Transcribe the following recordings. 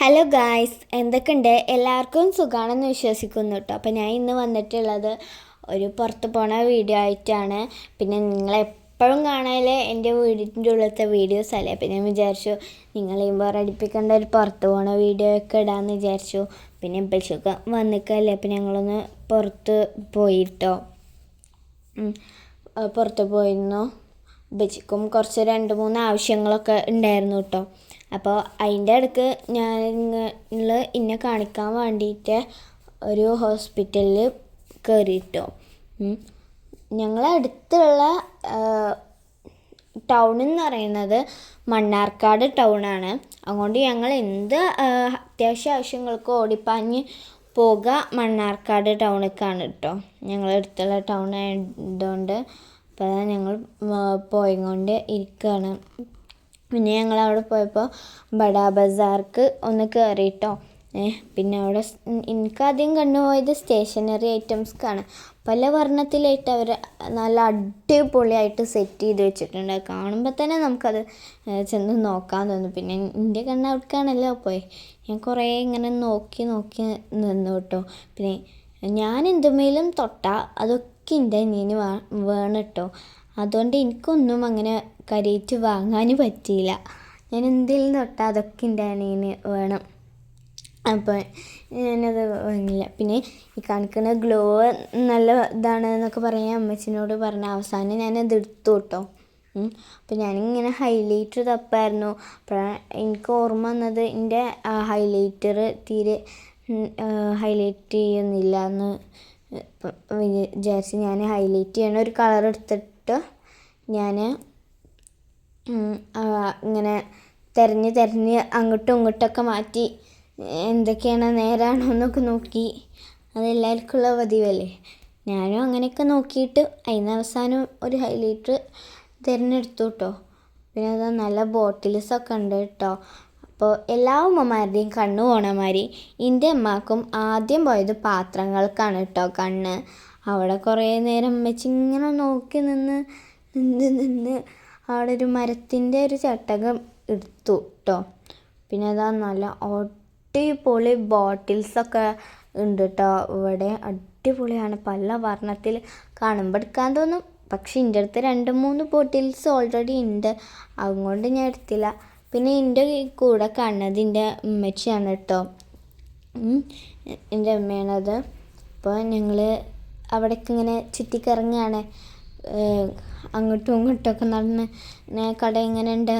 Hello guys എന്തൊക്കെയുണ്ട്? എല്ലാവർക്കും സുഖമാണെന്ന് വിശ്വസിക്കുന്നു കേട്ടോ അപ്പോൾ ഞാൻ ഇന്ന് വന്നിട്ടുള്ളത് ഒരു പുറത്ത് പോണ വീഡിയോ ആയിട്ടാണ്. പിന്നെ നിങ്ങളെപ്പോഴും കാണാതെ എന്റെ വീടിന്റെ ഉള്ളിലത്തെ വീഡിയോസ് അല്ലേ? അപ്പോൾ ഞാൻ വിചാരിച്ചു നിങ്ങളെയും ബോറടിപ്പിക്കേണ്ട ഒരു പുറത്ത് പോണ വീഡിയോ ഒക്കെ ഇടാമെന്ന് വിചാരിച്ചു. പിന്നെ ഇപ്പോഴൊക്കെ വന്നിക്കല്ലേ? അപ്പം ഞങ്ങളൊന്ന് പുറത്ത് പോയിട്ടോ. പുറത്ത് പോയിരുന്നു. ബജിക്കും കുറച്ച് രണ്ട് മൂന്ന് ആവശ്യങ്ങളൊക്കെ ഉണ്ടായിരുന്നു കേട്ടോ അപ്പോൾ അതിന്റെ ഇടയ്ക്ക് ഞാൻ നിങ്ങൾ എന്നെ കാണിക്കാൻ വേണ്ടിയിട്ട് ഒരു ഹോസ്പിറ്റലിൽ കയറിയിട്ടോ ഞങ്ങളെ അടുത്തുള്ള ടൗൺ എന്ന് പറയുന്നത് മണ്ണാർക്കാട് ടൗണാണ് അതുകൊണ്ട് ഞങ്ങൾ എന്ത് അത്യാവശ്യ ആവശ്യങ്ങൾക്ക് ഓടിപ്പാഞ്ഞ് പോകുക മണ്ണാർക്കാട് ടൗണിലേക്കാണ് കേട്ടോ ഞങ്ങളെ അടുത്തുള്ള ടൗൺ ആയതുകൊണ്ട് അപ്പോൾ ഞങ്ങൾ പോയിക്കൊണ്ട് ഇരിക്കുകയാണ് പിന്നെ ഞങ്ങൾ അവിടെ പോയപ്പോൾ ബഡാ ബസാർക്ക് ഒന്ന് കയറിയിട്ടോ ഏഹ് പിന്നെ അവിടെ എനിക്കാദ്യം കണ്ടുപോയത് സ്റ്റേഷനറി ഐറ്റംസ്ക്കാണ് പല വർണത്തിലായിട്ട് അവർ നല്ല അടിപൊളിയായിട്ട് സെറ്റ് ചെയ്ത് വെച്ചിട്ടുണ്ട്. കാണുമ്പോൾ തന്നെ നമുക്കത് ചെന്ന് നോക്കാൻ തോന്നും. പിന്നെ എന്റെ കണ്ണ് അവിടേക്കാണല്ലോ പോയി. ഞാൻ കുറേ ഇങ്ങനെ നോക്കി നോക്കി നിന്നു കേട്ടോ പിന്നെ ഞാൻ എന്തുമേലും തൊട്ടാൽ അതൊക്കെ എന്റെ അനിയന് വേണം കേട്ടോ അതുകൊണ്ട് എനിക്കൊന്നും അങ്ങനെ കരയിട്ട് വാങ്ങാൻ പറ്റിയില്ല. ഞാൻ എന്തെങ്കിലും തൊട്ടാൽ അതൊക്കെ എന്റെ അനിയന് വേണം. അപ്പോൾ ഞാനത് വാങ്ങില്ല. പിന്നെ ഈ കാണിക്കുന്ന ഗ്ലോ നല്ല ഇതാണ് എന്നൊക്കെ പറയാൻ അമ്മച്ചിനോട് പറഞ്ഞ അവസാനം ഞാനത് എടുത്തു കേട്ടോ. അപ്പോൾ ഞാനിങ്ങനെ ഹൈലൈറ്റർ തപ്പായിരുന്നു. അപ്പോഴാണ് എനിക്ക് ഓർമ്മ വന്നത് എന്റെ ഹൈലൈറ്റർ തീരെ ഹൈലൈറ്റ് ചെയ്യുന്നില്ല എന്ന് വിചാരിച്ച് ഞാൻ ഹൈലൈറ്റ് ചെയ്യണ ഒരു കളർ എടുത്തിട്ട് ഞാൻ ഇങ്ങനെ തിരഞ്ഞ് തിരഞ്ഞ് അങ്ങോട്ടും ഇങ്ങോട്ടൊക്കെ മാറ്റി എന്തൊക്കെയാണ് നേരാണോ എന്നൊക്കെ നോക്കി. അതെല്ലാവർക്കും ഉള്ള പതിവല്ലേ? ഞാനും അങ്ങനെയൊക്കെ നോക്കിയിട്ട് അതിന് അവസാനം ഒരു ഹൈലൈറ്റർ തിരഞ്ഞെടുത്തു കേട്ടോ പിന്നെ അത് നല്ല ബോട്ടിൽസൊക്കെ ഉണ്ട് കേട്ടോ അപ്പോൾ എല്ലാ ഉമ്മമാരുടെയും കണ്ണ് പോണമാതിരി എന്റെ അമ്മക്കും ആദ്യം പോയത് പാത്രങ്ങൾക്കാണ് കേട്ടോ കണ്ണ്. അവിടെ കുറേ നേരം അമ്മച്ചി ഇങ്ങനെ നോക്കി നിന്ന് നിന്ന് നിന്ന് അവിടെ ഒരു മരത്തിന്റെ ഒരു ചട്ടകം എടുത്തു കേട്ടോ. പിന്നെ അതാ നല്ല അടിപൊളി ബോട്ടിൽസൊക്കെ ഉണ്ട് കേട്ടോ. ഇവിടെ അടിപൊളിയാണ്. പല വർണത്തിൽ കാണുമ്പോൾ എടുക്കാൻ തോന്നും. പക്ഷെ എന്റെ അടുത്ത് രണ്ട് മൂന്ന് ബോട്ടിൽസ് ഓൾറെഡി ഉണ്ട്. അതുകൊണ്ട് ഞാൻ എടുത്തില്ല. പിന്നെ എന്റെ കൂടെ കാണുന്നത് എന്റെ ഉമ്മച്ചിയാണ് കേട്ടോ. എന്റെ അമ്മയാണത് അപ്പോൾ ഞങ്ങൾ അവിടേക്ക് ഇങ്ങനെ ചുറ്റിക്കറങ്ങുകയാണ് അങ്ങോട്ടും ഇങ്ങോട്ടൊക്കെ നടന്ന് ഇങ്ങനെ കട ഇങ്ങനെ ഉണ്ട്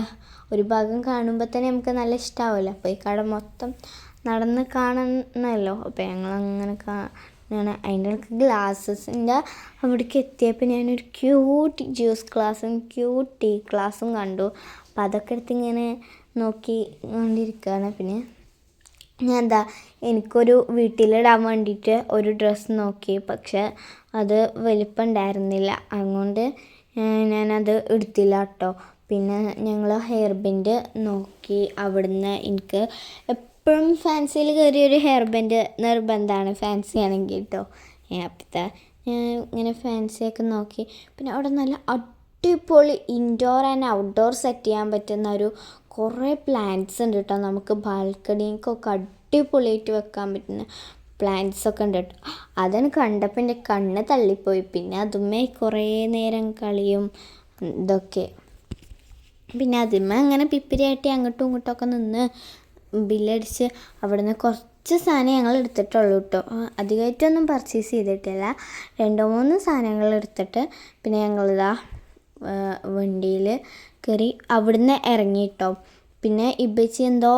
ഒരു ഭാഗം കാണുമ്പോൾ തന്നെ നമുക്ക് നല്ല ഇഷ്ടമാവുമല്ലോ അപ്പോൾ ഈ കട മൊത്തം നടന്ന് കാണണമല്ലോ അപ്പോൾ ഞങ്ങൾ അങ്ങനെ കാണാണ് അതിന്റെ ഇടയ്ക്ക് ഗ്ലാസ്സസിന്റെ അവിടേക്ക് എത്തിയപ്പോൾ ഞാനൊരു ക്യൂട്ട് ജ്യൂസ് ഗ്ലാസ്സും ക്യൂട്ട് ടീ ഗ്ലാസ്സും കണ്ടു. അപ്പോൾ അതൊക്കെ എടുത്ത് ഇങ്ങനെ നോക്കി കൊണ്ടിരിക്കുകയാണ് പിന്നെ ഞാൻ എന്താ എനിക്കൊരു വീട്ടിലിടാൻ വേണ്ടിയിട്ട് ഒരു ഡ്രസ്സ് നോക്കി. പക്ഷെ അത് വലിപ്പം ഉണ്ടായിരുന്നില്ല അതുകൊണ്ട് ഞാനത് എടുത്തില്ല കേട്ടോ പിന്നെ ഞങ്ങൾ ഹെയർ നോക്കി. അവിടുന്ന് എനിക്ക് എപ്പോഴും ഫാൻസിയിൽ കയറിയ ഒരു ഹെയർ ബാൻഡ് നിർബന്ധമാണ്. ഫാൻസി ആണെങ്കിൽ കേട്ടോ അപ്പോഴത്തെ ഞാൻ ഇങ്ങനെ ഫാൻസിയൊക്കെ നോക്കി. പിന്നെ അവിടെ നല്ല അടിപൊളി ഇൻഡോർ ആൻഡ് ഔട്ട്ഡോർ സെറ്റ് ചെയ്യാൻ പറ്റുന്ന ഒരു കുറേ പ്ലാന്റ്സ് ഉണ്ട് കേട്ടോ നമുക്ക് ബാൽക്കണിക്കൊക്കെ അടിപൊളിയായിട്ട് വെക്കാൻ പറ്റുന്ന പ്ലാന്റ്സ് ഒക്കെ ഉണ്ട് കേട്ടോ അതാണ് കണ്ടപ്പോൾ എന്റെ കണ്ണ് തള്ളിപ്പോയി. പിന്നെ അതുമേ കുറേ നേരം കളിയും ഇതൊക്കെ. പിന്നെ അതിന്മേ അങ്ങനെ പിപ്പിരിയാട്ടി അങ്ങോട്ടും ഇങ്ങോട്ടും ഒക്കെ നിന്ന് ബില്ലടിച്ച് അവിടുന്ന് കുറച്ച് സാധനം ഞങ്ങൾ എടുത്തിട്ടുള്ളൂ കേട്ടോ അധികമായിട്ടൊന്നും പർച്ചേസ് ചെയ്തിട്ടില്ല. രണ്ടോ മൂന്ന് സാധനങ്ങൾ എടുത്തിട്ട് പിന്നെ ഞങ്ങളിതാ വണ്ടിയിൽ കയറി അവിടുന്ന് ഇറങ്ങി കേട്ടോ പിന്നെ ഇബച്ചി എന്തോ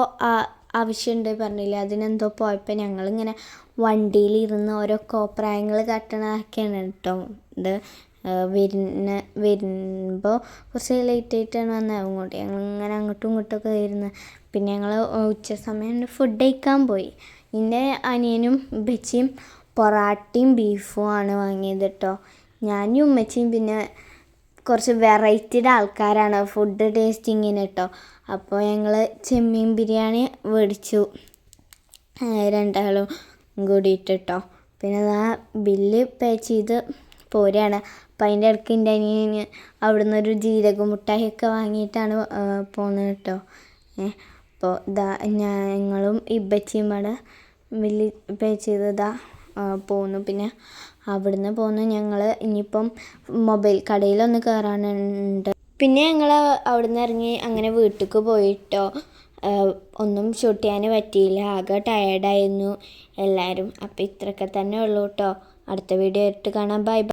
ആവശ്യമുണ്ട് പറഞ്ഞില്ല? അതിനെന്തോ പോയപ്പോൾ ഞങ്ങളിങ്ങനെ വണ്ടിയിലിരുന്ന് ഓരോ കോപ്രായങ്ങൾ കട്ടണതൊക്കെയാണ് കേട്ടോ ഇത്. വരുന്ന വരുമ്പോൾ കുറച്ച് ലേറ്റ് ആയിട്ടാണ് വന്നത്. അങ്ങോട്ട് ഞങ്ങൾ ഇങ്ങനെ അങ്ങോട്ടും ഇങ്ങോട്ടൊക്കെ വരുന്നത്. പിന്നെ ഞങ്ങൾ ഉച്ച സമയം ഫുഡ് കഴിക്കാൻ പോയി. എന്റെ അനിയനും ബച്ചിയും പൊറാട്ടയും ബീഫും ആണ് വാങ്ങിയത് കേട്ടോ ഞാനും ഉമ്മച്ചിയും പിന്നെ കുറച്ച് വെറൈറ്റിയുടെ ആൾക്കാരാണ് ഫുഡ് ടേസ്റ്റിങ്ങിന് കേട്ടോ അപ്പോൾ ഞങ്ങൾ ചെമ്മീൻ ബിരിയാണി മേടിച്ചു രണ്ടാളും കൂടിയിട്ട് കേട്ടോ പിന്നെ ആ ബില്ല് പേ ചെയ്ത് പോരുകയാണ് അപ്പം അതിന്റെ ഇടയ്ക്ക് എന്റെ അനിയന് അവിടുന്ന് ഒരു ജീരക മുട്ടായിയൊക്കെ വാങ്ങിയിട്ടാണ് പോകുന്നത് കേട്ടോ അപ്പോൾ ഇതാ ഞങ്ങളും ഇബച്ചിയും ഇവിടെ വലിയ പേ ചെയ്തതാ പോന്നു. പിന്നെ അവിടുന്ന് പോന്ന് ഞങ്ങൾ ഇനിയിപ്പം മൊബൈൽ കടയിലൊന്ന് കയറാനുണ്ട് പിന്നെ ഞങ്ങൾ അവിടുന്ന് ഇറങ്ങി അങ്ങനെ വീട്ടിലേക്ക് പോയിട്ടോ ഒന്നും ഷൂട്ട് ചെയ്യാൻ പറ്റിയില്ല. ആകെ ടയേർഡായിരുന്നു എല്ലാവരും അപ്പോൾ ഇത്രയൊക്കെ തന്നെ ഉള്ളൂ കേട്ടോ അടുത്ത വീഡിയോ ആയിട്ട് കാണാം. ബൈ.